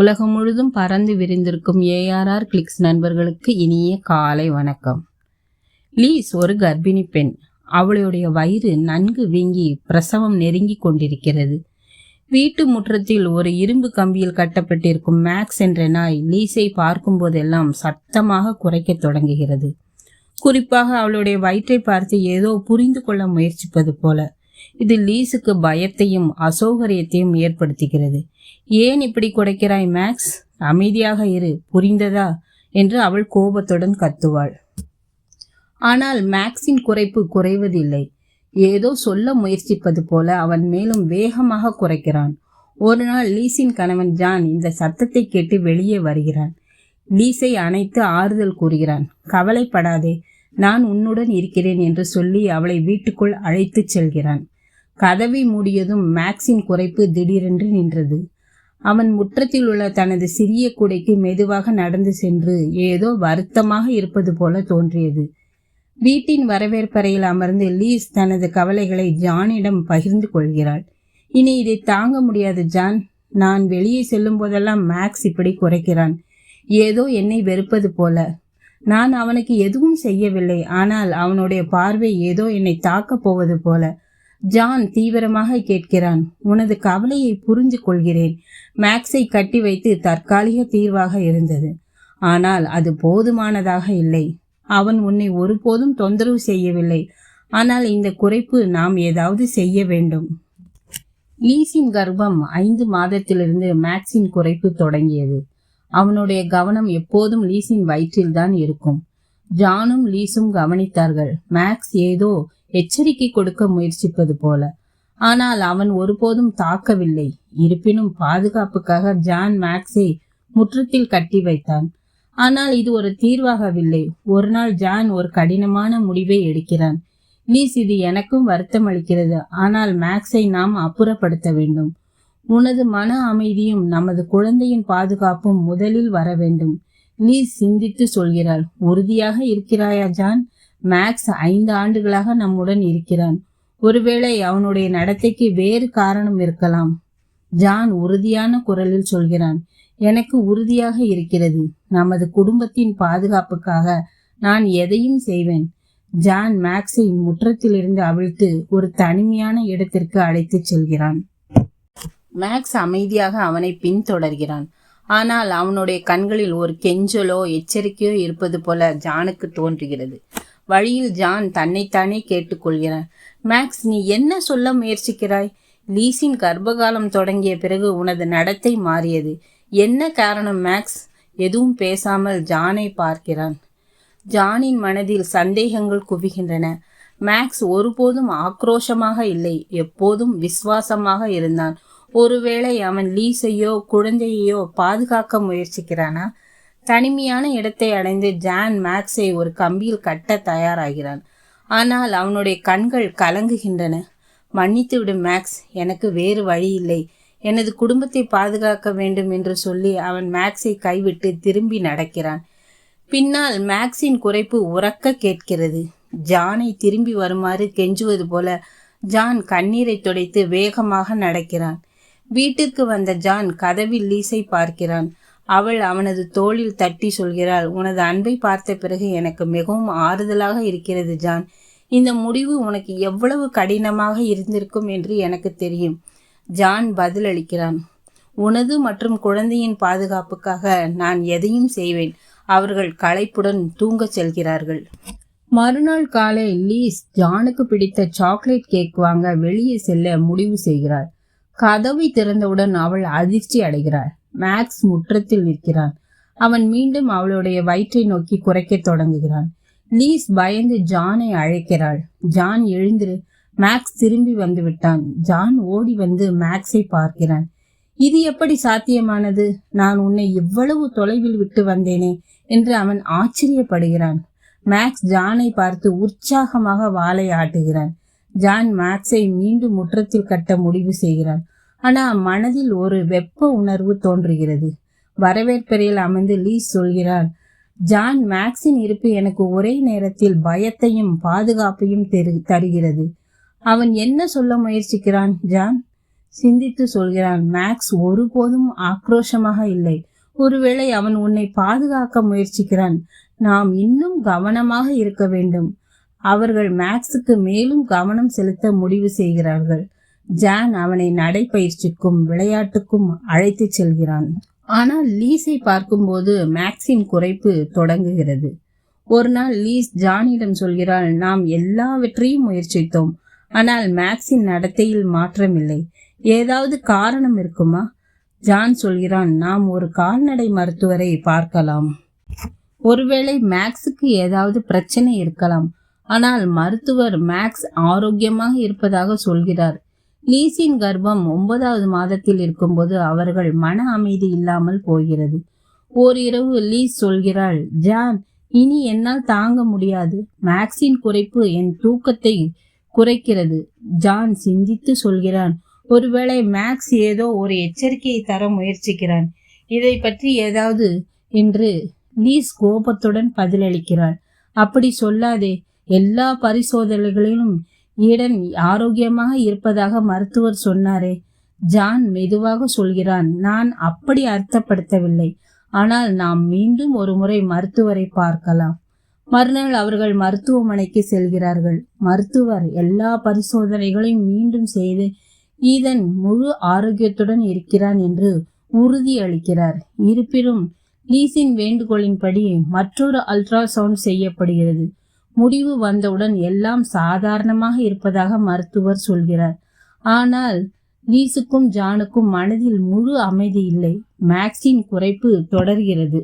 உலகம் முழுதும் பறந்து விரிந்திருக்கும் ஏஆர்ஆர் கிளிக்ஸ் நண்பர்களுக்கு இனிய காலை வணக்கம். லீஸ் ஒரு கர்ப்பிணி பெண். அவளுடைய வயிறு நன்கு வீங்கி பிரசவம் நெருங்கி கொண்டிருக்கிறது. வீட்டு முற்றத்தில் ஒரு இரும்பு கம்பியில் கட்டப்பட்டிருக்கும் மேக்ஸ் என்ற நாய் லீஸை பார்க்கும்போதெல்லாம் சத்தமாக குறைக்கத் தொடங்குகிறது. குறிப்பாக அவளுடைய வயிற்றை பார்த்து ஏதோ புரிந்து கொள்ள முயற்சிப்பது போல. இது லீஸுக்கு பயத்தையும் அசௌகரியத்தையும் ஏற்படுத்துகிறது. ஏன் இப்படி குறைக்கிறாய் மேக்ஸ்? அமைதியாக இரு. புரிந்ததா? என்று அவள் கோபத்துடன் கத்துவாள். ஆனால் மேக்ஸின் குறைப்பு குறைவதில்லை. ஏதோ சொல்ல முயற்சிப்பது போல அவன் மேலும் வேகமாக குறைக்கிறான். ஒரு நாள் லீஸின் கணவன் ஜான் இந்த சத்தத்தை கேட்டு வெளியே வருகிறான். லீஸை அணைத்து ஆறுதல் கூறுகிறான். கவலைப்படாதே. நான் உன்னுடன் இருக்கிறேன் என்று சொல்லி அவளை வீட்டுக்குள் அழைத்துச் செல்கிறான். கதவை மூடியதும் மேக்ஸின் குறைப்பு திடீரென்று நின்றது. அவன் முற்றத்தில் உள்ள தனது சிறிய குடைக்கு மெதுவாக நடந்து சென்று ஏதோ வருத்தமாக இருப்பது போல தோன்றியது. வீட்டின் வரவேற்பறையில் அமர்ந்து லீஸ் தனது கவலைகளை ஜானிடம் பகிர்ந்து கொள்கிறாள். இனி இதை தாங்க முடியாது ஜான். நான் வெளியே செல்லும் போதெல்லாம் மேக்ஸ் இப்படி குறைக்கிறான். ஏதோ என்னை வெறுப்பது போல. நான் அவனுக்கு எதுவும் செய்யவில்லை ஆனால் அவனுடைய பார்வை ஏதோ என்னை தாக்கப் போவது போல. ஜான் தீவிரமாக கேட்கிறான் உனது கவலையை புரிஞ்சு கொள்கிறேன். மேக்ஸை கட்டி வைத்து தற்காலிக தீர்வாக இருந்தது. ஆனால் அது போதுமானதாக இல்லை. அவன் உன்னை ஒருபோதும் தொந்தரவு செய்யவில்லை. ஆனால் இந்த குறைப்பு நாம் ஏதாவது செய்ய வேண்டும். லீஸின் கர்ப்பம் ஐந்து மாதத்திலிருந்து மேக்ஸின் குறைப்பு தொடங்கியது. அவனுடைய கவனம் எப்போதும் லீஸின் வயிற்றில்தான் இருக்கும். ஜானும் லீஸும் கவனித்தார்கள். மேக்ஸ் ஏதோ எச்சரிக்கை கொடுக்க முயற்சிப்பது போல. ஆனால் அவன் ஒருபோதும் தாக்கவில்லை. இருப்பினும் பாதுகாப்புக்காக ஜான் மேக்ஸை முற்றத்தில் கட்டி வைத்தான். ஆனால் இது ஒரு தீர்வாகவில்லை. ஒரு நாள் ஜான் ஒரு கடினமான முடிவை எடுக்கிறான். லீஸ் இது எனக்கும் வருத்தம் அளிக்கிறது. ஆனால் மேக்ஸை நாம் அப்புறப்படுத்த வேண்டும். உனது மன அமைதியும் நமது குழந்தையின் பாதுகாப்பும் முதலில் வர வேண்டும். லீஸ் சிந்தித்து சொல்கிறாள். உறுதியாக இருக்கிறாயா ஜான்? மேக்ஸ் ஐந்து ஆண்டுகளாக நம்முடன் இருக்கிறான். ஒருவேளை அவனுடைய நடத்தைக்கு வேறு காரணம் இருக்கலாம். ஜான் உறுதியான குரலில் சொல்கிறான் எனக்கு உறுதியாக இருக்கிறது. நமது குடும்பத்தின் பாதுகாப்புக்காக நான் எதையும் செய்வேன். ஜான் மேக்ஸை முற்றத்திலிருந்து அவிழ்த்து ஒரு தனிமையான இடத்திற்கு அழைத்துச் செல்கிறான். மேக்ஸ் அமைதியாக அவனை பின்தொடர்கிறான். ஆனால் அவனுடைய கண்களில் ஒரு கெஞ்சலோ எச்சரிக்கையோ இருப்பது போல ஜானுக்கு தோன்றுகிறது. வழியில் ஜான் தன்னைத்தானே கேட்டுக்கொள்கிறான். மேக்ஸ் நீ என்ன சொல்ல முயற்சிக்கிறாய்? லீஸின் கர்ப்பகாலம் தொடங்கிய பிறகு உனது நடத்தை மாறியது. என்ன காரணம் மேக்ஸ்? எதுவும் பேசாமல் ஜானை பார்க்கிறான். ஜானின் மனதில் சந்தேகங்கள் குவிகின்றன. மேக்ஸ் ஒருபோதும் ஆக்ரோஷமாக இல்லை. எப்போதும் விசுவாசமாக இருந்தான். ஒருவேளை அவன் லீஸையோ குழந்தையையோ பாதுகாக்க முயற்சிக்கிறானா? தனிமையான இடத்தை அடைந்து ஜான் மேக்ஸை ஒரு கம்பியில் கட்ட தயாராகிறான். ஆனால் அவனுடைய கண்கள் கலங்குகின்றன. மன்னித்து விடும் மேக்ஸ். எனக்கு வேறு வழி இல்லை எனது குடும்பத்தை பாதுகாக்க வேண்டும் என்று சொல்லி அவன் மேக்ஸை கைவிட்டு திரும்பி நடக்கிறான். பின்னால் மேக்ஸின் குறைப்பு உறக்க கேட்கிறது. ஜானை திரும்பி வருமாறு கெஞ்சுவது போல ஜான் கண்ணீரை துடைத்து வேகமாக நடக்கிறான். வீட்டிற்கு வந்த ஜான் கதவில் லீஸை பார்க்கிறான். அவள் அவனது தோளில் தட்டி சொல்கிறாள் உனது அன்பை பார்த்த பிறகு எனக்கு மிகவும் ஆறுதலாக இருக்கிறது ஜான். இந்த முடிவு உனக்கு எவ்வளவு கடினமாக இருந்திருக்கும் என்று எனக்கு தெரியும். ஜான் பதிலளிக்கிறான் உனது மற்றும் குழந்தையின் பாதுகாப்புக்காக நான் எதையும் செய்வேன். அவர்கள் களைப்புடன் தூங்கச் செல்கிறார்கள். மறுநாள் காலை லீஸ் ஜானுக்கு பிடித்த சாக்லேட் கேக் வாங்க வெளியே செல்ல முடிவு செய்கிறாள். கதவை திறந்தவுடன் அவள் அதிர்ச்சி அடைகிறாள். மேக்ஸ் முற்றத்தில் நிற்கிறான். அவன் மீண்டும் அவளுடைய வயிற்றை நோக்கி குறைக்கத் தொடங்குகிறான். லீஸ் பயந்து ஜானை அழைக்கிறாள். ஜான் எழுந்திரு மேக்ஸ் திரும்பி வந்து விட்டான். ஜான் ஓடி வந்து மேக்ஸை பார்க்கிறான். இது எப்படி சாத்தியமானது? நான் உன்னை இவ்வளவு தொலைவில் விட்டு வந்தேனே என்று அவன் ஆச்சரியப்படுகிறான். மேக்ஸ் ஜானை பார்த்து உற்சாகமாக வாளை ஆட்டுகிறான். ஜான் மேக்ஸை மீண்டும் முற்றத்தில் கட்ட முடிவு செய்கிறான். ஆனால் மனதில் ஒரு வெப்ப உணர்வு தோன்றுகிறது. வரவேற்பறையில் அமர்ந்து லீஸ் சொல்கிறான் ஜான் மேக்ஸின் இருப்பு எனக்கு ஒரே நேரத்தில் பயத்தையும் பாதுகாப்பையும் தெரு தருகிறது. அவன் என்ன சொல்ல முயற்சிக்கிறான் ஜான்? சிந்தித்து சொல்கிறான் மேக்ஸ் ஒருபோதும் ஆக்ரோஷமாக இல்லை. ஒருவேளை அவன் உன்னை பாதுகாக்க முயற்சிக்கிறான். நாம் இன்னும் கவனமாக இருக்க வேண்டும். அவர்கள் மேக்ஸுக்கு மேலும் கவனம் செலுத்த முடிவு செய்கிறார்கள். ஜான் அவனை நடைப்பயிற்சிக்கும் விளையாட்டுக்கும் அழைத்து செல்கிறான். ஆனால் லீஸை பார்க்கும்போது மேக்ஸின் குறைப்பு தொடங்குகிறது. ஒரு நாள் லீஸ் ஜானிடம் சொல்கிறாள் நாம் எல்லாவற்றையும் முயற்சித்தோம். ஆனால் மேக்ஸின் நடத்தையில் மாற்றமில்லை. ஏதாவது காரணம் இருக்குமா? ஜான் சொல்கிறான் நாம் ஒரு கால்நடை மருத்துவரை பார்க்கலாம். ஒருவேளை மேக்ஸுக்கு ஏதாவது பிரச்சனை இருக்கலாம். ஆனால் மருத்துவர் மேக்ஸ் ஆரோக்கியமாக இருப்பதாக சொல்கிறார். லீசின் கர்ப்பம் ஒன்பதாவது மாதத்தில் இருக்கும்போது அவர்கள் மன அமைதி இல்லாமல் போகிறது. ஓரிரவு லீஸ் சொல்கிறாள் ஜான் இனி என்னால் தாங்க முடியாது. மேக்ஸின் குறைப்பு என் தூக்கத்தை குறைக்கிறது. ஜான் சிந்தித்து சொல்கிறான் ஒருவேளை மேக்ஸ் ஏதோ ஒரு எச்சரிக்கையை தர முயற்சிக்கிறான். இதை பற்றி ஏதாவது என்று லீஸ் கோபத்துடன் பதிலளிக்கிறாள். அப்படி சொல்லாதே. எல்லா பரிசோதனைகளிலும் ஈடன் ஆரோக்கியமாக இருப்பதாக மருத்துவர் சொன்னாரே. ஜான் மெதுவாக சொல்கிறான் நான் அப்படி அர்த்தப்படுத்தவில்லை. ஆனால் நாம் மீண்டும் ஒரு முறை மருத்துவரை பார்க்கலாம். மறுநாள் அவர்கள் மருத்துவமனைக்கு செல்கிறார்கள். மருத்துவர் எல்லா பரிசோதனைகளையும் மீண்டும் செய்து ஈதன் முழு ஆரோக்கியத்துடன் இருக்கிறான் என்று உறுதியளிக்கிறார் இருப்பினும் லீசின் வேண்டுகோளின்படி மற்றொரு அல்ட்ராசவுண்ட் செய்யப்படுகிறது. முடிவு வந்தவுடன் எல்லாம் சாதாரணமாக இருப்பதாக மருத்துவர் சொல்கிறார். ஆனால் லீஸுக்கும் ஜானுக்கும் மனதில் முழு அமைதி இல்லை. மேக்ஸின் குறைப்பு தொடர்கிறது.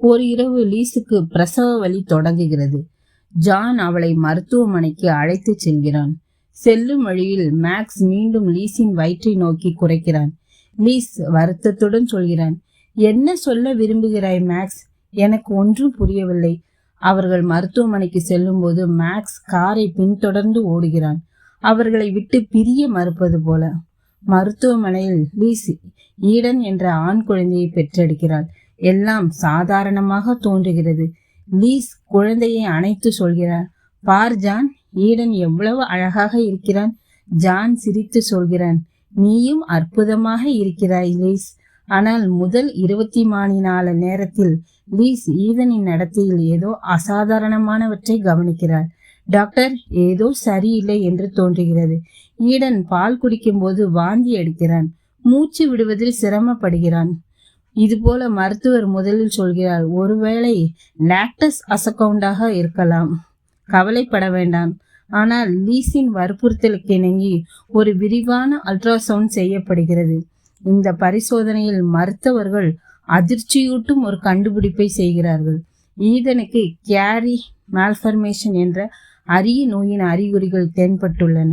ஒரு இரவு லீஸுக்கு பிரசவ வலி தொடங்குகிறது. ஜான் அவளை மருத்துவமனைக்கு அழைத்து செல்கிறான். செல்லும் வழியில் மேக்ஸ் மீண்டும் லீஸின் வயிற்றை நோக்கி குறைக்கிறான். லீஸ் வருத்தத்துடன் சொல்கிறான் என்ன சொல்ல விரும்புகிறாய் மேக்ஸ்? எனக்கு ஒன்றும் புரியவில்லை. அவர்கள் மருத்துவமனைக்கு செல்லும்போது மேக்ஸ் காரை பின்தொடர்ந்து ஓடுகிறான். அவர்களை விட்டு பிரிய மறுப்பது போல. மருத்துவமனையில் லீஸ் ஈடன் என்ற ஆண் குழந்தையை பெற்றெடுக்கிறாள். எல்லாம் சாதாரணமாக தோன்றுகிறது. லீஸ் குழந்தையை அணைத்து சொல்கிறார் பார் ஜான் ஈடன் எவ்வளவு அழகாக இருக்கிறான். ஜான் சிரித்து சொல்கிறான். நீயும் அற்புதமாக இருக்கிறாய் லீஸ். ஆனால் முதல் இருபத்தி மாணி நால நேரத்தில் லீஸ் ஈதனின் நடத்தையில் ஏதோ அசாதாரணமானவற்றை கவனிக்கிறார். டாக்டர் ஏதோ சரியில்லை என்று தோன்றுகிறது. ஈடன் பால் குடிக்கும்போது வாந்தி அடிக்கிறான் மூச்சு விடுவதில் சிரமப்படுகிறான். இதுபோல மருத்துவர் முதலில் சொல்கிறார் ஒருவேளை லாக்டஸ் அசக்கவுண்டாக இருக்கலாம். கவலைப்பட வேண்டாம். ஆனால் லீஸின் வற்புறுத்தலுக்கு இணங்கி ஒரு விரிவான அல்ட்ராசவுண்ட் செய்யப்படுகிறது. இந்த பரிசோதனையில் மருத்துவர்கள் அதிர்ச்சியூட்டும் ஒரு கண்டுபிடிப்பை செய்கிறார்கள். ஈதனுக்கு கேரி மால்ஃபர்மேஷன் என்ற அரிய நோயின் அறிகுறிகள் தென்பட்டுள்ளன.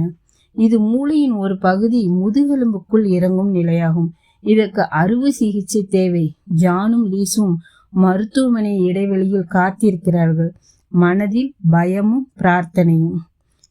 இது மூளையின் ஒரு பகுதி முதுகெலும்புக்குள் இறங்கும் நிலையாகும். இதற்கு அறுவை சிகிச்சை தேவை. ஜானும் லீஸும் மருத்துவமனை இடைவெளியில் காத்திருக்கிறார்கள். மனதில் பயமும் பிரார்த்தனையும்.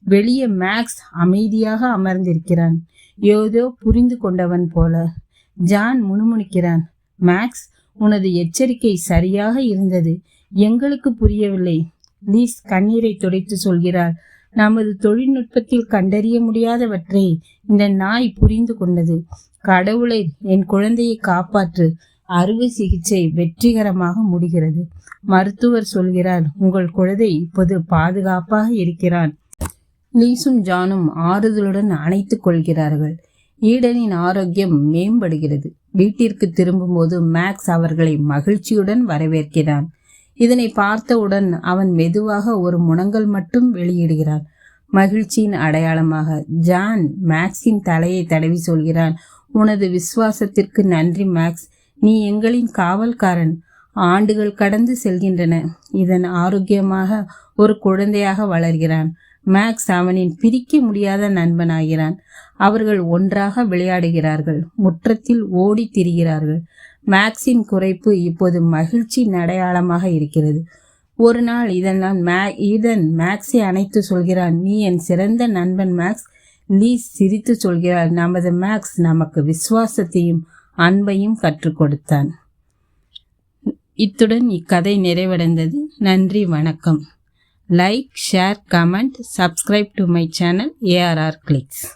வெளியே மேக்ஸ் அமைதியாக அமர்ந்திருக்கிறான். ஏதோ புரிந்து கொண்டவன் போல. ஜான் முணுமுணுக்கிறான். மேக்ஸ் உனது எச்சரிக்கை சரியாக இருந்தது. எங்களுக்கு புரியவில்லை. லீஸ் கண்ணீரை துடைத்து சொல்கிறார். நமது தொழில்நுட்பத்தில் கண்டறிய முடியாதவற்றை இந்த நாய் புரிந்து கொண்டது. கடவுளை என் குழந்தையை காப்பாற்று. அறுவை சிகிச்சை வெற்றிகரமாக முடிகிறது. மருத்துவர் சொல்கிறார் உங்கள் குழந்தை இப்போது பாதுகாப்பாக இருக்கிறான். லீசும் ஜானும் ஆறுதலுடன் அணைத்துக் கொள்கிறார்கள். ஈடனின் ஆரோக்கியம் மேம்படுகிறது. வீட்டிற்கு திரும்பும்போது மேக்ஸ் அவர்களை மகிழ்ச்சியுடன் வரவேற்கிறான். இதனை பார்த்தவுடன் அவன் மெதுவாக ஒரு முனங்கல் மட்டும் வெளியிடுகிறான். மகிழ்ச்சியின் அடையாளமாக ஜான் மேக்ஸின் தலையை தடவி சொல்கிறான் உனது விசுவாசத்திற்கு நன்றி மேக்ஸ் நீ எங்களின் காவல்காரன். ஆண்டுகள் கடந்து செல்கின்றன. இதன் ஆரோக்கியமாக ஒரு குழந்தையாக வளர்கிறான். மேக்ஸ் அவனின் பிரிக்க முடியாத நண்பனாகிறான். அவர்கள் ஒன்றாக விளையாடுகிறார்கள். முற்றத்தில் ஓடி திரிகிறார்கள். மேக்ஸின் குறைப்பு இப்போது மகிழ்ச்சி அடையாளமாக இருக்கிறது. ஒரு நாள் இதனால் மே இதன் மேக்ஸை அணைத்து சொல்கிறான் நீ என் சிறந்த நண்பன் மேக்ஸ். நீ சிரித்து சொல்கிறார் நமது மேக்ஸ் நமக்கு விசுவாசத்தையும் அன்பையும் கற்றுக் கொடுத்தான். இத்துடன் இக்கதை நிறைவடைந்தது. நன்றி வணக்கம். like, share, comment, subscribe to my channel ARR Clicks.